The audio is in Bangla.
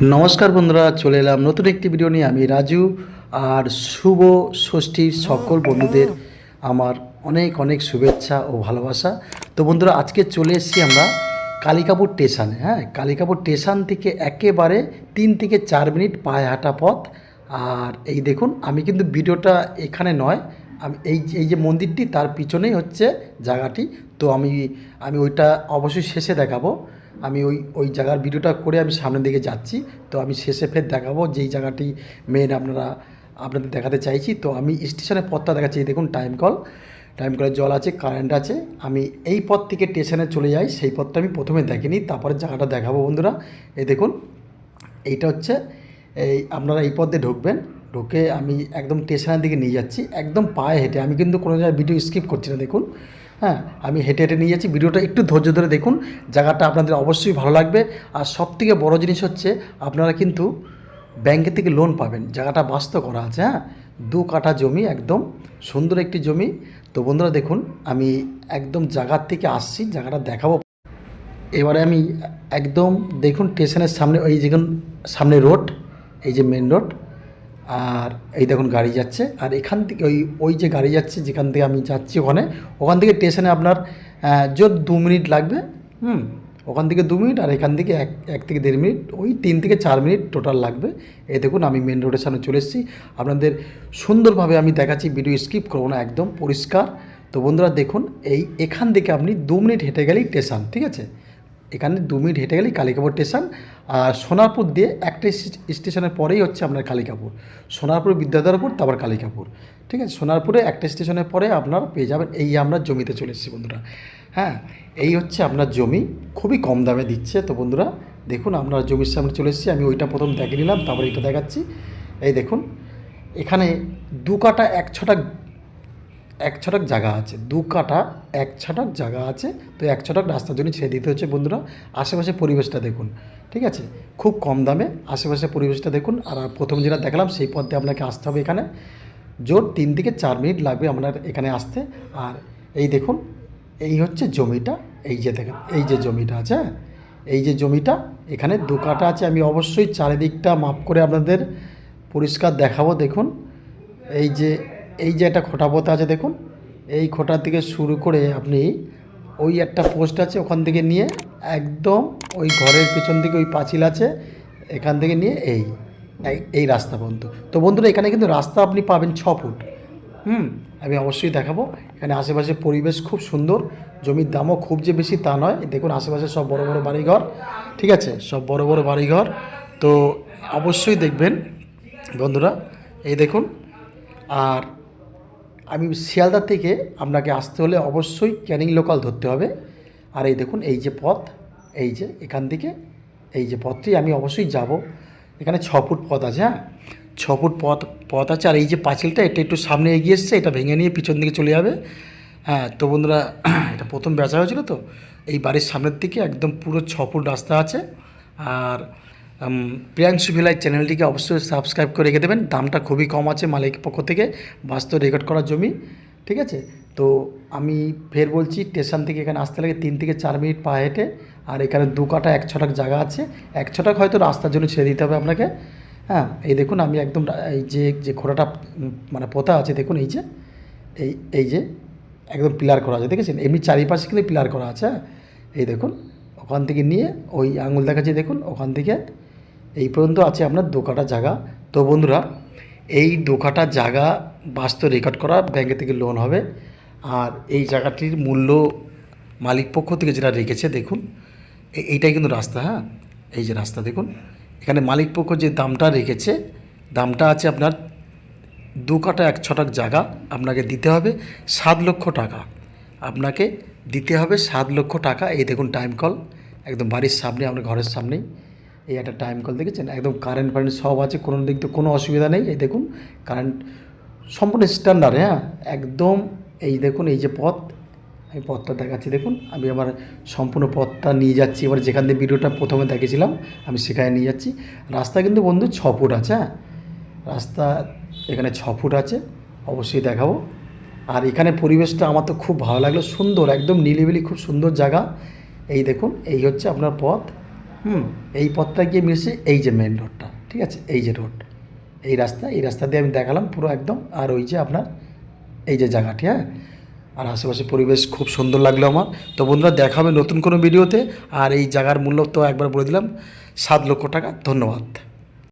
নমস্কার বন্ধুরা, চলে এলাম নতুন একটি ভিডিও নিয়ে। আমি রাজু আর শুভ ষষ্ঠীর সকল বন্ধুদের আমার অনেক অনেক শুভেচ্ছা ও ভালোবাসা। তো বন্ধুরা, আজকে চলে এসেছি আমরা কালিকাপুর স্টেশনে হ্যাঁ? কালিকাপুর স্টেশন থেকে একেবারে তিন থেকে চার মিনিট পায়ে হাঁটা পথ। আর এই দেখুন, আমি কিন্তু ভিডিওটা এখানে নয়, আমি এই এই যে মন্দিরটি, তার পিছনেই হচ্ছে জায়গাটি। তো আমি আমি ওইটা অবশ্যই শেষে দেখাবো। আমি ওই ওই জায়গার ভিডিওটা করে আমি সামনের দিকে যাচ্ছি। তো আমি শেষে ফের দেখাবো যেই জায়গাটি মেন আপনারা, আপনাদের দেখাতে চাইছি। তো আমি স্টেশনের পথটা দেখাচ্ছি। দেখুন টাইম কল টাইম কলের জল আছে কারেন্ট আছে। আমি এই পথ থেকে স্টেশনে চলে যাই। সেই পথটা আমি প্রথমে দেখিনি। তারপরে জায়গাটা দেখাবো বন্ধুরা। এই দেখুন, এইটা হচ্ছে এই আপনারা এই পথে ঢুকবেন। ঢুকে আমি একদম স্টেশনের দিকে নিয়ে যাচ্ছি। একদম পায়ে হেঁটে। আমি কিন্তু কোনো জায়গায় ভিডিও স্কিপ করছি না, দেখুন। হ্যাঁ আমি হেঁটে হেঁটে নিয়ে যাচ্ছি। ভিডিওটা একটু ধৈর্য ধরে দেখুন। জায়গাটা আপনাদের অবশ্যই ভালো লাগবে। আর সব থেকে বড়ো জিনিস হচ্ছে, আপনারা কিন্তু ব্যাংকের থেকে লোন পাবেন। জায়গাটা বাস্ত করা আছে হ্যাঁ? দু কাঠা জমি, একদম সুন্দর একটি জমি। তো বন্ধুরা দেখুন, আমি একদম জায়গার থেকে আসছি, জায়গাটা দেখাবো। এবারে আমি একদম, দেখুন, স্টেশনের সামনে, ওই যেখান, সামনে রোড এই যে মেন রোড আর এই দেখুন গাড়ি যাচ্ছে। আর এখান থেকে ওই ওই যে গাড়ি যাচ্ছে, যেখান থেকে আমি যাচ্ছি ওখানে, ওখান থেকে স্টেশনে আপনার জোর দু মিনিট লাগবে। হুম, ওখান থেকে দু মিনিট আর এখান থেকে এক এক থেকে দেড় মিনিট, ওই তিন থেকে চার মিনিট টোটাল লাগবে। এই দেখুন আমি মেন রোডের সামনে চলে এসেছি। আপনাদের সুন্দরভাবে আমি দেখাচ্ছি ভিডিও স্কিপ করব না, একদম পরিষ্কার। তো বন্ধুরা দেখুন, এই এখান থেকে আপনি দু মিনিট হেঁটে গেলেই স্টেশন ঠিক আছে? এখানে দু মিনিট হেঁটে গেলেই কালিকাপুর স্টেশন আর সোনারপুর দিয়ে একটা স্টেশনের পরেই হচ্ছে আপনার কালিকাপুর সোনারপুর বিদ্যাধরপুর, তারপর কালিকাপুর ঠিক আছে? সোনারপুরে একটা স্টেশনের পরে আপনার পেয়ে যাবেন এই আমরা জমিতে চলে এসেছি বন্ধুরা। হ্যাঁ? এই হচ্ছে আপনার জমি। খুবই কম দামে দিচ্ছে। তো বন্ধুরা, দেখুন আপনার জমির সামনে চলে এসেছি। আমি ওইটা প্রথম দেখে নিলাম, তারপরে এটা দেখাচ্ছি। এই দেখুন, এখানে দু কাটা, এক ছটা এক ছটাক জায়গা আছে, দু কাটা এক ছটাক জায়গা আছে, তো এক ছটাক রাস্তার জন্য ছেড়ে দিতে হচ্ছে বন্ধুরা। আশেপাশে পরিবেশটা দেখুন, ঠিক আছে? খুব কম দামে আশেপাশে পরিবেশটা দেখুন, আর প্রথম যেটা দেখালাম সেই পথে আপনাকে আসতে হবে এখানে। জোর তিন থেকে চার মিনিট লাগবে আপনার এখানে আসতে, আর এই দেখুন, এই হচ্ছে জমিটা, এই যে দেখেন, এই যে জমিটা আছে হ্যাঁ? এই যে জমিটা, এখানে দু কাটা আছে, আমি অবশ্যই চারিদিকটা মাপ করে আপনাদের পরিষ্কার দেখাবো, দেখুন। এই যে এই যে একটা খোটা পোতা আছে দেখুন, এই খোটা থেকে শুরু করে আপনি ওই একটা পোস্ট আছে ওখান থেকে নিয়ে একদম ওই ঘরের পেছন দিকে ওই পাঁচিল আছে, এখান থেকে নিয়ে এই, এই- এই রাস্তা পর্যন্ত। তো বন্ধুরা, এখানে কিন্তু রাস্তা আপনি পাবেন ছ ফুট। হুম, আমি অবশ্যই দেখাবো। এখানে আশেপাশে পরিবেশ খুব সুন্দর, জমির দামও খুব যে বেশি তা নয়। দেখুন, আশেপাশে সব বড় বড় বাড়িঘর, ঠিক আছে? সব বড় বড় বাড়িঘর। তো অবশ্যই দেখবেন বন্ধুরা, এই দেখুন, আর আমি শিয়ালদা থেকে আপনাকে আসতে হলে অবশ্যই ক্যানিং লোকাল ধরতে হবে। আর এই দেখুন, এই যে পথ, এই যে এখান থেকে, এই যে পথটি আমি অবশ্যই যাব। এখানে ছ ফুট পথ আছে হ্যাঁ? ছ ফুট পথ পথ আছে, আর এই যে পাঁচিলটা, এটা একটু সামনে এগিয়ে এসছে, এটা ভেঙে নিয়ে পিছন দিকে চলে যাবে। হ্যাঁ তো বন্ধুরা, এটা প্রথম বেচা হয়েছিল তো। এই বাড়ির সামনের দিকে একদম পুরো ছ ফুট রাস্তা আছে। আর প্রিয়াংশু ভিলাই চ্যানেলটিকে অবশ্যই সাবস্ক্রাইব করে রেখে দেবেন। দামটা খুবই কম আছে মালিকের পক্ষ থেকে, বাস্তব রেকর্ড করা জমি, ঠিক আছে? তো আমি ফের বলছি স্টেশন থেকে এখানে আসতে লাগে তিন থেকে চার মিনিট পা হেঁটে, আর এখানে দু কাটা এক ছটাক জায়গা আছে। এক ছটাক হয়তো রাস্তার জন্য ছেড়ে দিতে হবে আপনাকে। হ্যাঁ এই দেখুন, আমি একদম এই যে যে খোড়াটা মানে পোতা আছে, দেখুন, এই যে, এই এই যে, একদম পিলার করা আছে, দেখেছেন? এমনি চারিপাশে কিন্তু পিলার করা আছে হ্যাঁ? এই দেখুন, ওখান থেকে নিয়ে ওই আঙুল দেখাচ্ছে, দেখুন, ওখান থেকে এই পর্যন্ত আছে আপনার দু কাটা জায়গা। তো বন্ধুরা, এই দু কাটা জায়গা বাস্তব রেকর্ড করা ব্যাংকে থেকে লোন হবে। আর এই জায়গাটির মূল্য মালিক পক্ষ থেকে যেটা রেখেছে, দেখুন এইটাই কিন্তু রাস্তা হ্যাঁ? এই যে রাস্তা, দেখুন। এখানে মালিক পক্ষ যে দামটা রেখেছে, দামটা আছে আপনার দু কাটা এক ছটাক জায়গা আপনাকে দিতে হবে সাত লক্ষ টাকা। আপনাকে দিতে হবে সাত লক্ষ টাকা। এই দেখুন টাইম কল একদম বাড়ির সামনে আপনার ঘরের সামনেই। এই একটা টাইম কল দেখেছেন? একদম কারেন্ট ফারেন্ট সব আছে, কোনো দিক তো কোনো অসুবিধা নেই। এই দেখুন কারেন্ট সম্পূর্ণ স্ট্যান্ডার্ড হ্যাঁ? একদম এই দেখুন, এই যে পথ, আমি পথটা দেখাচ্ছি, দেখুন। আমি আমার সম্পূর্ণ পথটা নিয়ে যাচ্ছি। এবার যেখান দিয়ে ভিডিওটা প্রথমে দেখেছিলাম, আমি সেখানে নিয়ে যাচ্ছি। রাস্তা কিন্তু বন্ধু ছ ফুট আছে হ্যাঁ? রাস্তা এখানে ছ ফুট আছে, অবশ্যই দেখাবো। আর এখানে পরিবেশটা আমার তো খুব ভালো লাগল, সুন্দর, একদম নিলিবিলি, খুব সুন্দর জায়গা। এই দেখুন, এই হচ্ছে আপনার পথ। হুম, এই পথটা গিয়ে মিলছে এই যে মেন রোডটা ঠিক আছে? এই যে রোড এই রাস্তা এই রাস্তা দিয়ে আমি দেখালাম পুরো একদম, আর ওই যে আপনার এই যে জায়গাটি হ্যাঁ? আর আশেপাশে পরিবেশ খুব সুন্দর লাগল আমার। তো বন্ধুরা দেখা হবে নতুন কোনো ভিডিওতে, আর এই জায়গার মূল্য তো একবার বলে দিলাম, সাত লক্ষ টাকা, ধন্যবাদ।